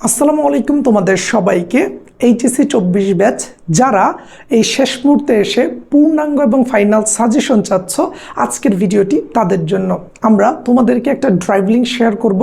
আসসালামু আলাইকুম তোমাদের সবাইকে এইচএসসি চব্বিশ ব্যাচ যারা এই শেষ মুহূর্তে এসে পূর্ণাঙ্গ এবং ফাইনাল সাজেশন চাচ্ছ, আজকের ভিডিওটি তাদের জন্য। আমরা তোমাদেরকে একটা ড্রাইভ লিঙ্ক শেয়ার করব,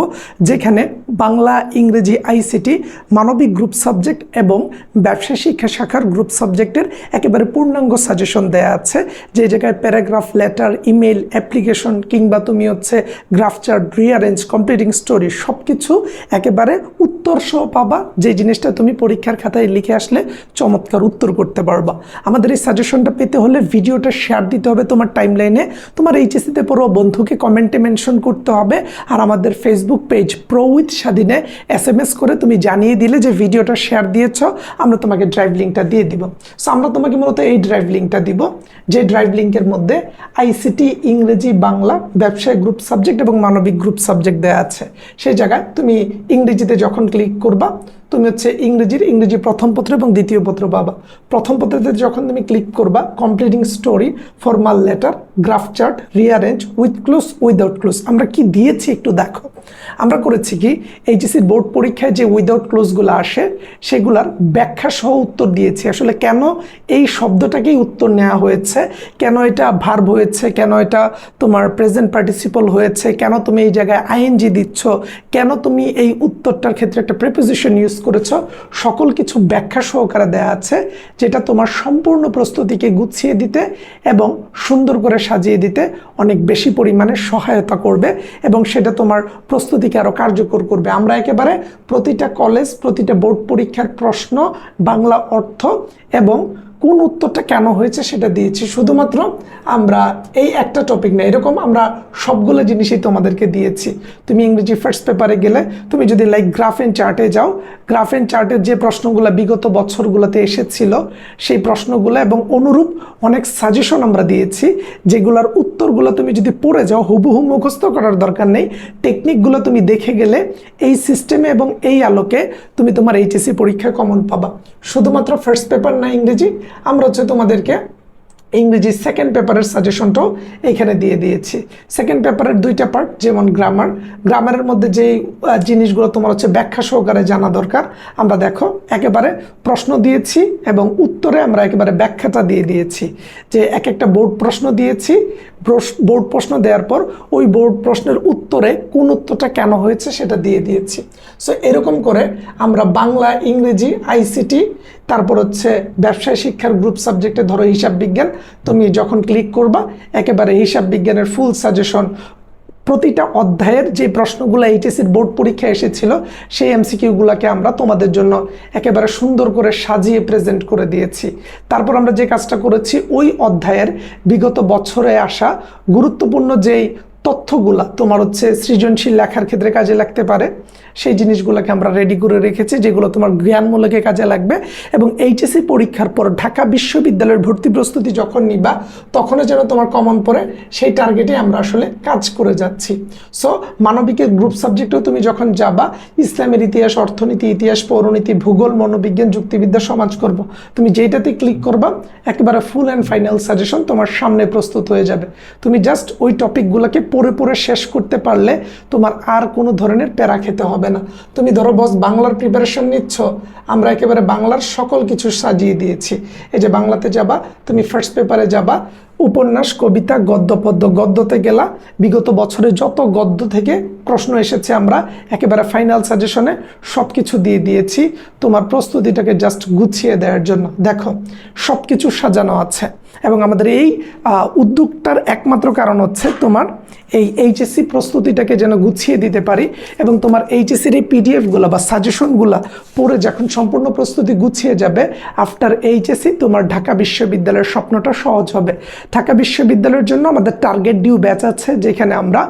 যেখানে বাংলা, ইংরেজি, আইসিটি, মানবিক গ্রুপ সাবজেক্ট এবং ব্যবসা শিক্ষা শাখার গ্রুপ সাবজেক্টের একেবারে পূর্ণাঙ্গ সাজেশন দেয়া আছে। যে জায়গায় প্যারাগ্রাফ, লেটার ইমেল অ্যাপ্লিকেশন কিংবা তুমি হচ্ছে graph chart rearrange completing story সব কিছু একেবারে উত্তর সহ পাবা। যে জিনিসটা তুমি পরীক্ষার খাতায় লিখে আসলে চমৎকার উত্তর করতে পারবা। আমাদের এই সাজেশনটা পেতে হলে ভিডিওটা শেয়ার দিতে হবে তোমার টাইম লাইনে তোমার এইচএসিতে পড়ো বন্ধুকে কমেন্টে মেনশন করতে হবে। আর আমাদের ফেসবুক পেজ প্রো উইথ স্বাধীনে এস এম এস করে তুমি জানিয়ে দিলে যে ভিডিওটা শেয়ার দিয়েছ, আমরা তোমাকে ড্রাইভ লিঙ্কটা দিয়ে দিব। সো আমরা তোমাকে মূলত এই ড্রাইভ লিঙ্কটা দিব, যে ড্রাইভ লিঙ্কের মধ্যে আইসিটি ইংরেজি, বাংলা ব্যবসায় গ্রুপ সাবজেক্ট এবং মানবিক গ্রুপ সাবজেক্ট দেওয়া আছে। সেই জায়গায় তুমি ইংরেজিতে যখন ক্লিক করবা তুমি হচ্ছে ইংরেজির ইংরেজি প্রথম পত্র এবং দ্বিতীয় পত্র পাবা। প্রথম পত্রতে যখন তুমি ক্লিক করবা completing story formal letter graph chart rearrange with clause without clause আমরা কি দিয়েছি একটু দেখো। আমরা করেছি কি এইচএসির বোর্ড পরীক্ষায় যে উইদাউট ক্লোজগুলো আসে, সেগুলার ব্যাখ্যা সহ উত্তর দিয়েছি। আসলে কেন এই শব্দটাকেই উত্তর নেওয়া হয়েছে? কেন এটা ভার্ব হয়েছে? কেন এটা তোমার প্রেজেন্ট পার্টিসিপল হয়েছে? কেন তুমি এই জায়গায় আইএনজি দিচ্ছ? কেন তুমি এই উত্তরটার ক্ষেত্রে একটা প্রেপোজিশন ইউজ করেছ? সকল কিছু ব্যাখ্যা সহকারে দেওয়া আছে, যেটা তোমার সম্পূর্ণ প্রস্তুতিকে গুছিয়ে দিতে এবং সুন্দর করে সাজিয়ে দিতে অনেক বেশি পরিমাণে সহায়তা করবে এবং সেটা তোমার প্রস্তুতিকে আরও কার্যকর করবে। আমরা একেবারে প্রতিটা কলেজ প্রতিটা বোর্ড পরীক্ষার প্রশ্ন, বাংলা অর্থ এবং কোন উত্তরটা কেন হয়েছে সেটা দিয়েছি। শুধুমাত্র আমরা এই একটা টপিক না, এরকম আমরা সবগুলো জিনিসই তোমাদেরকে দিয়েছি। তুমি ইংরেজি ফার্স্ট পেপারে গেলে, তুমি যদি লাইক গ্রাফ অ্যান্ড চার্টে যাও গ্রাফ অ্যান্ড চার্টের যে প্রশ্নগুলো বিগত বছরগুলোতে এসেছিল, সেই প্রশ্নগুলো এবং অনুরূপ অনেক সাজেশন আমরা দিয়েছি, যেগুলোর উত্তরগুলো তুমি যদি পড়ে যাও, হুবহু মুখস্থ করার দরকার নেই। টেকনিকগুলো তুমি দেখে গেলে, এই সিস্টেমে এবং এই আলোকে তুমি তোমার এইচএসসি পরীক্ষায় কমন পাবা। শুধুমাত্র ফার্স্ট পেপার না ইংরেজি আমরা হচ্ছে তোমাদেরকে ইংরেজি সেকেন্ড পেপারের সাজেশনটাও এখানে দিয়ে দিয়েছি। সেকেন্ড পেপারের দুইটা পার্ট যেমন গ্রামার গ্রামারের মধ্যে যেই জিনিসগুলো তোমার হচ্ছে ব্যাখ্যা সহকারে জানা দরকার, আমরা দেখো, একেবারে প্রশ্ন দিয়েছি এবং উত্তরে আমরা একেবারে ব্যাখ্যাটা দিয়ে দিয়েছি। যে এক একটা বোর্ড প্রশ্ন দিয়েছি বোর্ড প্রশ্ন দেওয়ার পর ওই বোর্ড প্রশ্নের উত্তরে কোন উত্তরটা কেন হয়েছে সেটা দিয়ে দিয়েছি। সো এরকম করে আমরা বাংলা, ইংরেজি, আইসিটি, তারপর হচ্ছে ব্যবসায় শিক্ষার গ্রুপ সাবজেক্টে ধরো হিসাব বিজ্ঞান তুমি যখন ক্লিক করবা, একেবারে হিসাব বিজ্ঞানের ফুল সাজেশন প্রতিটা অধ্যায়ের যে প্রশ্নগুলো এইচএসির বোর্ড পরীক্ষা এসেছিল, সেই এমসিকিউগুলোকে আমরা তোমাদের জন্য একেবারে সুন্দর করে সাজিয়ে প্রেজেন্ট করে দিয়েছি। তারপর আমরা যে কাজটা করেছি, ওই অধ্যায়ের বিগত বছরে আসা গুরুত্বপূর্ণ যেই তথ্যগুলা তোমার হচ্ছে সৃজনশীল লেখার ক্ষেত্রে কাজে লাগতে পারে। সেই জিনিসগুলোকে আমরা রেডি করে রেখেছি, যেগুলো তোমার জ্ঞানমূলকে কাজে লাগবে এবং এইচএসসি পরীক্ষার পর ঢাকা বিশ্ববিদ্যালয়ের ভর্তি প্রস্তুতি যখন নিবা, তখনও যেন তোমার কমন পড়ে, সেই টার্গেটে আমরা আসলে কাজ করে যাচ্ছি। সো মানবিকের গ্রুপ সাবজেক্টেও তুমি যখন যাবা, ইসলামের ইতিহাস, অর্থনীতি, ইতিহাস, পৌরনীতি, ভূগোল, মনোবিজ্ঞান, যুক্তিবিদ্যা, সমাজ সমাজকর্ম তুমি যেটাতে ক্লিক করবা, একেবারে ফুল অ্যান্ড ফাইনাল সাজেশন তোমার সামনে প্রস্তুত হয়ে যাবে। তুমি জাস্ট ওই টপিকগুলোকে পড়ে পড়ে শেষ করতে পারলে তোমার আর কোনো ধরনের প্যারা খেতে হবে না। তুমি ধরো বস বাংলার প্রিপারেশন নিচ্ছ, আমরা একেবারে বাংলার সকল কিছু সাজিয়ে দিয়েছি। এই যে বাংলাতে যাবা, তুমি ফার্স্ট পেপারে যাবা, উপন্যাস, কবিতা, গদ্য, পদ্য, গদ্যতে গেলা। বিগত বছরে যত গদ্য থেকে প্রশ্ন এসেছে আমরা, একেবারে ফাইনাল সাজেশনে সব কিছু দিয়ে দিয়েছি। তোমার প্রস্তুতিটাকে জাস্ট গুছিয়ে দেওয়ার জন্য। দেখো সব কিছু সাজানো আছে। এবং আমাদের এই উদ্যোগটার একমাত্র কারণ হচ্ছে তোমার এই এইচএসসি প্রস্তুতিটাকে যেন গুছিয়ে দিতে পারি এবং তোমার এইচএসসির এই পিডিএফগুলো বা সাজেশনগুলো পড়ে যখন সম্পূর্ণ প্রস্তুতি গুছিয়ে যাবে আফটার এইচএসসি তোমার ঢাকা বিশ্ববিদ্যালয়ের স্বপ্নটা সহজ হবে। ঢাকা বিশ্ববিদ্যালয়ের জন্য আমাদের টার্গেট ডিউ ব্যাচ আছে, যেখানে আমরা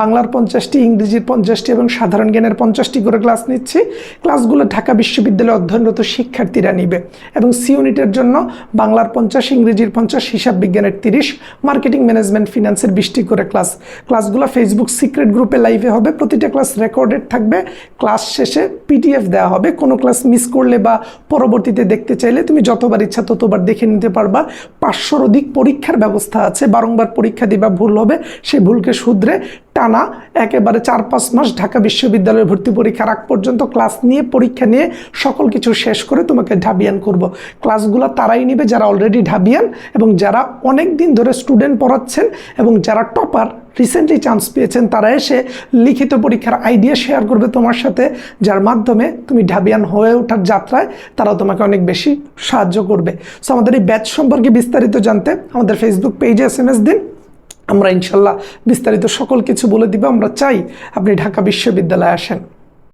বাংলার পঞ্চাশটি, ইংরেজির পঞ্চাশটি এবং সাধারণ জ্ঞানের পঞ্চাশটি করে ক্লাস নিচ্ছি। ক্লাসগুলো ঢাকা বিশ্ববিদ্যালয়ে অধ্যয়নরত শিক্ষার্থীরা নিবে এবং সি ইউনিটের জন্য বাংলার পঞ্চাশ, ইংরেজির পঞ্চাশ হিসাব বিজ্ঞানের তিরিশ, মার্কেটিং ম্যানেজমেন্ট ফিনান্সের বিশটি করে ক্লাস। ক্লাসগুলো ফেসবুক সিক্রেট গ্রুপে লাইভে হবে, প্রতিটা ক্লাস রেকর্ডেড থাকবে। ক্লাস শেষে পিডিএফ দেওয়া হবে, কোনো ক্লাস মিস করলে বা পরবর্তীতে দেখতে চাইলে তুমি যতবার ইচ্ছা ততবার দেখে নিতে পারবা। পাঁচশোর অধিক পরীক্ষার ব্যবস্থা আছে, বারংবার পরীক্ষা দিবা, ভুল হবে সেই ভুলকে শুধরে টানা একেবারে চার পাঁচ মাস ঢাকা বিশ্ববিদ্যালয়ের ভর্তি পরীক্ষার আগ পর্যন্ত ক্লাস নিয়ে, পরীক্ষা নিয়ে সকল কিছু শেষ করে তোমাকে ঢাবিয়ান করব। ক্লাসগুলো তারাই নেবে যারা অলরেডি ঢাবিয়ান এবং যারা অনেক দিন ধরে স্টুডেন্ট পড়াচ্ছেন এবং যারা টপার রিসেন্টলি চান্স পেয়েছেন, তারা এসে লিখিত পরীক্ষার আইডিয়া শেয়ার করবে তোমার সাথে, যার মাধ্যমে তুমি ঢাবিয়ান হয়ে ওঠার যাত্রায় তারাও তোমাকে অনেক বেশি সাহায্য করবে। সো আমাদের এই ব্যাচ সম্পর্কে বিস্তারিত জানতে আমাদের ফেসবুক পেজে এস দিন। আমরা ইনশাল্লাহ বিস্তারিত সকল কিছু বলে দিব। আমরা চাই আপনি ঢাকা বিশ্ববিদ্যালয়ে আসেন।